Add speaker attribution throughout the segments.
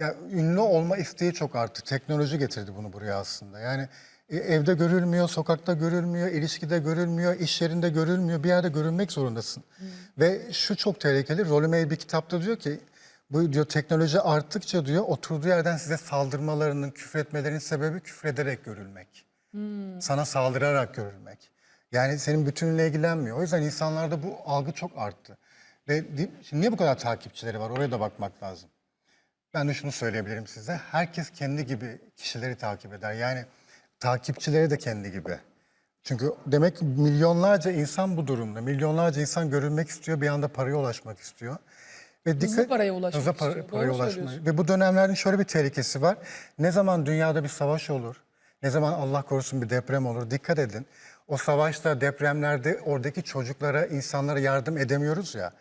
Speaker 1: Ya ünlü olma isteği çok arttı. Teknoloji getirdi bunu buraya aslında. Yani e, evde görülmüyor, sokakta görülmüyor, ilişkide görülmüyor, iş yerinde görülmüyor. Bir yerde görünmek zorundasın. Ve şu çok tehlikeli. Rolü May bir kitapta diyor ki bu diyor teknoloji arttıkça diyor oturduğu yerden size saldırmalarının, küfretmelerinin sebebi küfrederek görülmek. Sana saldırarak görülmek. Yani senin bütünüyle ilgilenmiyor. O yüzden insanlarda bu algı çok arttı. Ve di- şimdi niye bu kadar takipçileri var? Oraya da bakmak lazım. Ben de şunu söyleyebilirim size. Herkes kendi gibi kişileri takip eder. Yani takipçileri de kendi gibi. Çünkü demek milyonlarca insan bu durumda. Milyonlarca insan görülmek istiyor, bir anda paraya ulaşmak istiyor. Ve dikkat,
Speaker 2: paraya ulaşmak
Speaker 1: hızlı para-
Speaker 2: istiyor.
Speaker 1: paraya
Speaker 2: Doğru.
Speaker 1: Ve bu dönemlerin şöyle bir tehlikesi var. Ne zaman dünyada bir savaş olur, ne zaman Allah korusun bir deprem olur, dikkat edin. O savaşta, depremlerde oradaki çocuklara, insanlara yardım edemiyoruz ya.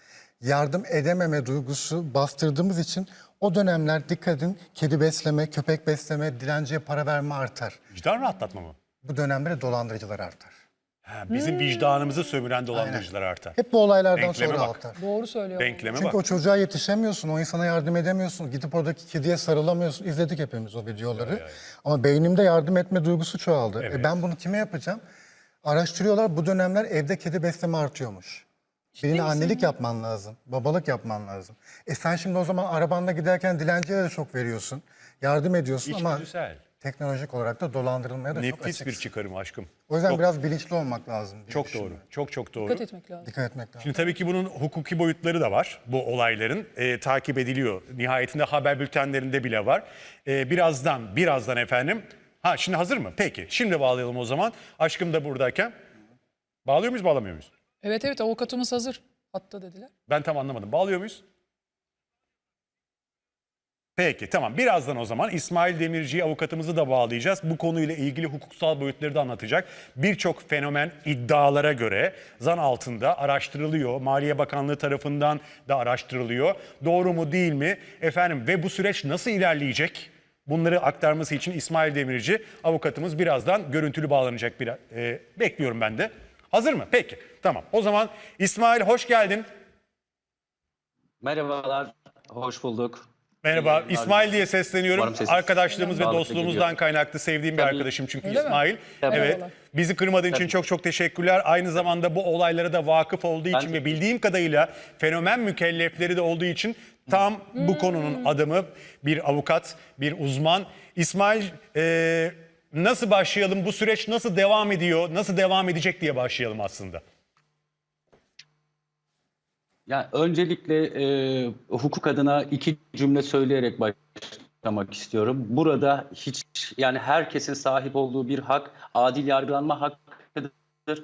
Speaker 1: Yardım edememe duygusu bastırdığımız için o dönemler dikkat edin kedi besleme, köpek besleme, dilenciye para verme artar.
Speaker 3: Vicdan rahatlatma mı?
Speaker 1: Bu dönemde dölandırıcılar artar.
Speaker 3: Ha, bizim vicdanımızı sömüren dolandırıcılar artar.
Speaker 1: Hep bu olaylardan
Speaker 3: Denkleme
Speaker 1: sonra
Speaker 3: bak.
Speaker 1: artar.
Speaker 2: Doğru söylüyor.
Speaker 3: Denkleme
Speaker 1: Çünkü
Speaker 3: bak.
Speaker 1: o çocuğa yetişemiyorsun, o insana yardım edemiyorsun. Gidip oradaki kediye sarılamıyorsun. İzledik hepimiz o videoları. Ama beynimde yardım etme duygusu çoğaldı. E
Speaker 3: Evet.
Speaker 1: ben bunu kime yapacağım? Araştırıyorlar bu dönemler evde kedi besleme artıyormuş. Birine annelik yapman lazım, babalık yapman lazım. E sen şimdi o zaman arabanda giderken dilenciye de çok veriyorsun. Yardım ediyorsun ama
Speaker 3: İçgüdüsel.
Speaker 1: teknolojik olarak da dolandırılmaya da çok
Speaker 3: Nefis
Speaker 1: açıksın.
Speaker 3: bir çıkarım aşkım.
Speaker 1: O yüzden
Speaker 3: Çok-
Speaker 1: biraz bilinçli olmak lazım. diye
Speaker 3: Çok
Speaker 1: düşünüyorum.
Speaker 3: doğru. Çok çok doğru.
Speaker 2: Dikkat etmek lazım.
Speaker 1: Dikkat etmek lazım.
Speaker 3: Şimdi tabii ki bunun hukuki boyutları da var. Bu olayların e, takip ediliyor. Nihayetinde haber bültenlerinde bile var. E, birazdan, birazdan efendim. Ha şimdi hazır mı? Peki. Şimdi bağlayalım o zaman. Aşkım da buradayken. Bağlıyor muyuz, bağlamıyor muyuz?
Speaker 2: Evet evet avukatımız hazır. Hatta dediler.
Speaker 3: Ben tam anlamadım. Bağlıyor muyuz? Peki tamam. Birazdan o zaman İsmail Demirci'yi avukatımızı da bağlayacağız. Bu konuyla ilgili hukuksal boyutları da anlatacak. Birçok fenomen iddialara göre zan altında araştırılıyor. Maliye Bakanlığı tarafından da araştırılıyor. Doğru mu değil mi? Efendim ve bu süreç nasıl ilerleyecek? Bunları aktarması için İsmail Demirci avukatımız birazdan görüntülü bağlanacak. Bir, e, bekliyorum ben de. Hazır mı? Peki tamam. O zaman İsmail hoş geldin.
Speaker 4: Merhabalar, hoş bulduk.
Speaker 3: Merhaba,
Speaker 4: yayınlar
Speaker 3: İsmail diye sesleniyorum.
Speaker 4: Sesim
Speaker 3: Arkadaşlığımız ve dostluğumuzdan kaynaklı sevdiğim bir
Speaker 4: Tabii.
Speaker 3: arkadaşım çünkü
Speaker 2: Öyle mi?
Speaker 3: İsmail.
Speaker 4: Tabii.
Speaker 3: Evet. Bizi kırmadığın için çok çok teşekkürler. Aynı zamanda bu olaylara da vakıf olduğu için
Speaker 4: Ben-
Speaker 3: ve bildiğim kadarıyla fenomen mükellefleri de olduğu için tam bu konunun adamı bir avukat, bir uzman. İsmail e, nasıl başlayalım? Bu süreç nasıl devam ediyor? Nasıl devam edecek diye başlayalım aslında.
Speaker 4: Ya öncelikle e, hukuk adına iki cümle söyleyerek başlamak istiyorum. Burada hiç yani herkesin sahip olduğu bir hak, adil yargılanma hakkıdır.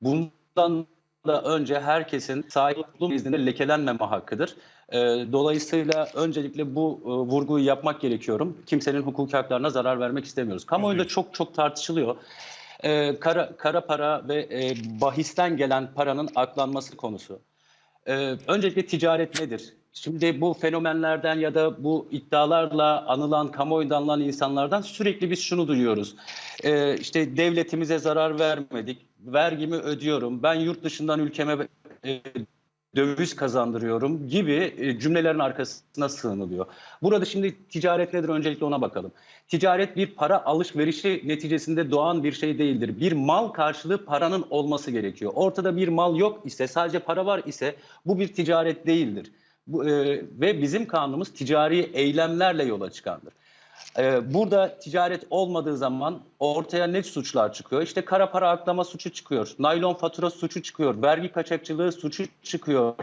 Speaker 4: Bundan da önce herkesin sahip olduğu izninde lekelenmeme hakkıdır. E, dolayısıyla öncelikle bu e, vurguyu yapmak gerekiyorum. Kimsenin hukuki haklarına zarar vermek istemiyoruz. Kamuoyunda çok çok tartışılıyor. E, kara, kara para ve e, bahisten gelen paranın aklanması konusu. Ee, öncelikle ticaret nedir? Şimdi bu fenomenlerden ya da bu iddialarla anılan, kamuoyunda anılan insanlardan sürekli biz şunu duyuyoruz. Ee, işte devletimize zarar vermedik, vergimi ödüyorum, ben yurt dışından ülkeme e, döviz kazandırıyorum gibi e, cümlelerin arkasına sığınılıyor. Burada şimdi ticaret nedir öncelikle ona bakalım. Ticaret bir para alışverişi neticesinde doğan bir şey değildir. Bir mal karşılığı paranın olması gerekiyor. Ortada bir mal yok ise sadece para var ise bu bir ticaret değildir. Bu, e, ve bizim kanunumuz ticari eylemlerle yola çıkandır. Ee, burada ticaret olmadığı zaman ortaya ne suçlar çıkıyor? İşte kara para aklama suçu çıkıyor, naylon fatura suçu çıkıyor, vergi kaçakçılığı suçu çıkıyor.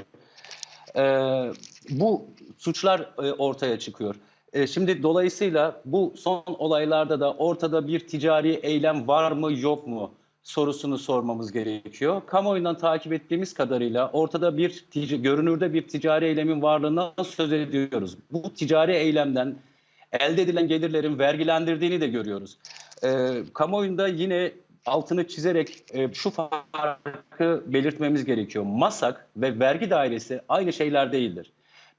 Speaker 4: Ee, bu suçlar e, ortaya çıkıyor. E, şimdi dolayısıyla bu son olaylarda da ortada bir ticari eylem var mı yok mu sorusunu sormamız gerekiyor. Kamuoyundan takip ettiğimiz kadarıyla ortada bir görünürde bir ticari eylemin varlığına söz ediyoruz. Bu ticari eylemden elde edilen gelirlerin vergilendirdiğini de görüyoruz. E, kamuoyunda yine altını çizerek e, şu farkı belirtmemiz gerekiyor. MASAK ve vergi dairesi aynı şeyler değildir.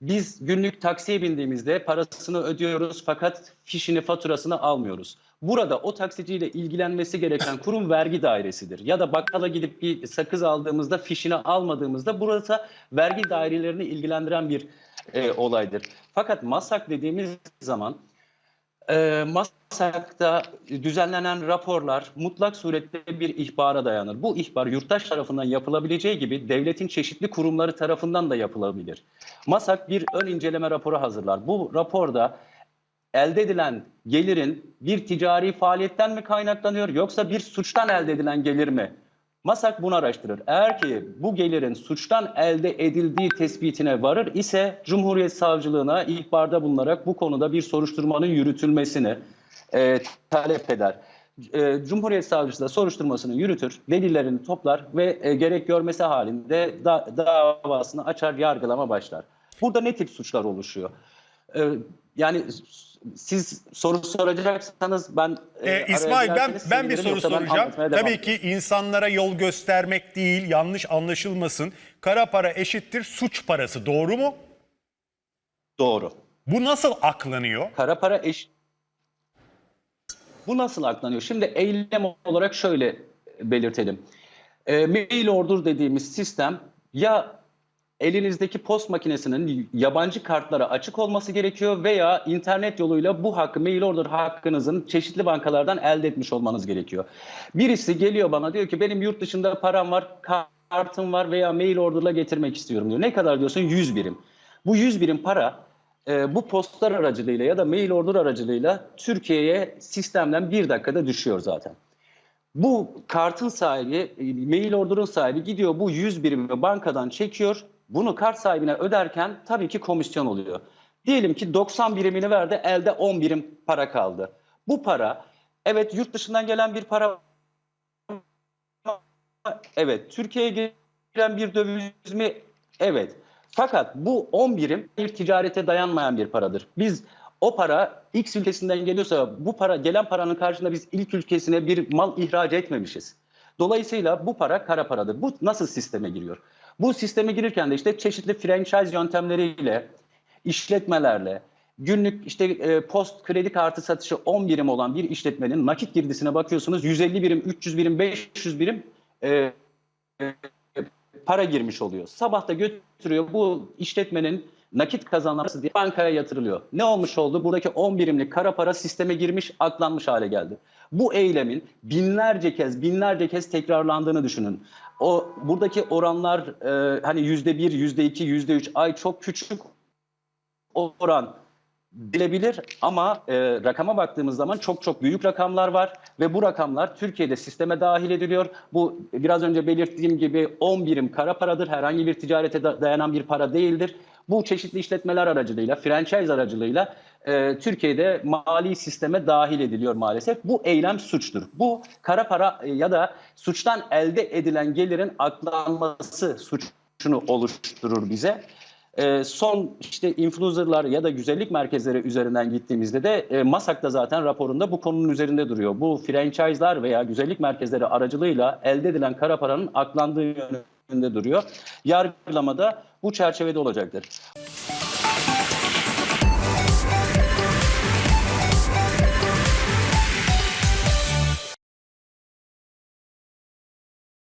Speaker 4: Biz günlük taksiye bindiğimizde parasını ödüyoruz fakat fişini faturasını almıyoruz. Burada o taksiciyle ilgilenmesi gereken kurum vergi dairesidir. Ya da bakkala gidip bir sakız aldığımızda fişini almadığımızda burası vergi dairelerini ilgilendiren bir e, olaydır. Fakat MASAK dediğimiz zaman e, MASAK'ta düzenlenen raporlar mutlak surette bir ihbara dayanır. Bu ihbar yurttaş tarafından yapılabileceği gibi devletin çeşitli kurumları tarafından da yapılabilir. MASAK bir ön inceleme raporu hazırlar. Bu raporda elde edilen gelirin bir ticari faaliyetten mi kaynaklanıyor yoksa bir suçtan elde edilen gelir mi? MASAK bunu araştırır. Eğer ki bu gelirin suçtan elde edildiği tespitine varır ise Cumhuriyet Savcılığına ihbarda bulunarak bu konuda bir soruşturmanın yürütülmesini e, talep eder. E, Cumhuriyet Savcısı da soruşturmasını yürütür, delillerini toplar ve e, gerek görmesi halinde da, davasını açar, yargılama başlar. Burada ne tip suçlar oluşuyor? E, yani siz soru soracaksanız ben e, araya
Speaker 3: İsmail ben ben bir soru soracağım.
Speaker 4: devam
Speaker 3: Tabii ki insanlara yol göstermek değil, yanlış anlaşılmasın. Kara para eşittir suç parası. Doğru mu?
Speaker 4: Doğru.
Speaker 3: Bu nasıl aklanıyor?
Speaker 4: Kara para eş... Bu nasıl aklanıyor? Şimdi eylem olarak şöyle belirtelim. E, mail order dediğimiz sistem ya elinizdeki post makinesinin yabancı kartlara açık olması gerekiyor veya internet yoluyla bu hakkı, mail order hakkınızın çeşitli bankalardan elde etmiş olmanız gerekiyor. Birisi geliyor bana diyor ki benim yurt dışında param var, kartım var veya mail order'la getirmek istiyorum diyor. Ne kadar diyorsun? 100 birim. Bu 100 birim para e, bu postlar aracılığıyla ya da mail order aracılığıyla Türkiye'ye sistemden bir dakikada düşüyor zaten. Bu kartın sahibi, e, mail order'ın sahibi gidiyor bu 100 birimi bankadan çekiyor. Bunu kart sahibine öderken tabii ki komisyon oluyor. Diyelim ki 90 birimini verdi, elde 10 birim para kaldı. Bu para, evet yurt dışından gelen bir para Evet. Türkiye'ye giren bir döviz mi? Evet. Fakat bu 10 birim bir ticarete dayanmayan bir paradır. Biz o para X ülkesinden geliyorsa bu para gelen paranın karşılığında biz ilk ülkesine bir mal ihraç etmemişiz. Dolayısıyla bu para kara paradır. Bu nasıl sisteme giriyor? Bu sisteme girirken de işte çeşitli franchise yöntemleriyle, işletmelerle, günlük işte e, post kredi kartı satışı 10 birim olan bir işletmenin nakit girdisine bakıyorsunuz 150 birim, 300 birim, 500 birim e, e, para girmiş oluyor. Sabah da götürüyor bu işletmenin nakit kazanması diye bankaya yatırılıyor. Ne olmuş oldu? Buradaki 10 birimlik kara para sisteme girmiş, aklanmış hale geldi. Bu eylemin binlerce kez, binlerce kez tekrarlandığını düşünün. O buradaki oranlar e, hani yüzde bir, yüzde iki, yüzde üç ay çok küçük oran bilebilir ama e, rakama baktığımız zaman çok çok büyük rakamlar var ve bu rakamlar Türkiye'de sisteme dahil ediliyor. Bu biraz önce belirttiğim gibi 10 birim kara paradır. Herhangi bir ticarete da- dayanan bir para değildir. Bu çeşitli işletmeler aracılığıyla, franchise aracılığıyla e, Türkiye'de mali sisteme dahil ediliyor maalesef. Bu eylem suçtur. Bu kara para e, ya da suçtan elde edilen gelirin aklanması suçunu oluşturur bize. E, son işte influencerlar ya da güzellik merkezleri üzerinden gittiğimizde de e, MASAK zaten raporunda bu konunun üzerinde duruyor. Bu franchise'lar veya güzellik merkezleri aracılığıyla elde edilen kara paranın aklandığı yönünde duruyor. Yargılamada bu çerçevede olacaktır.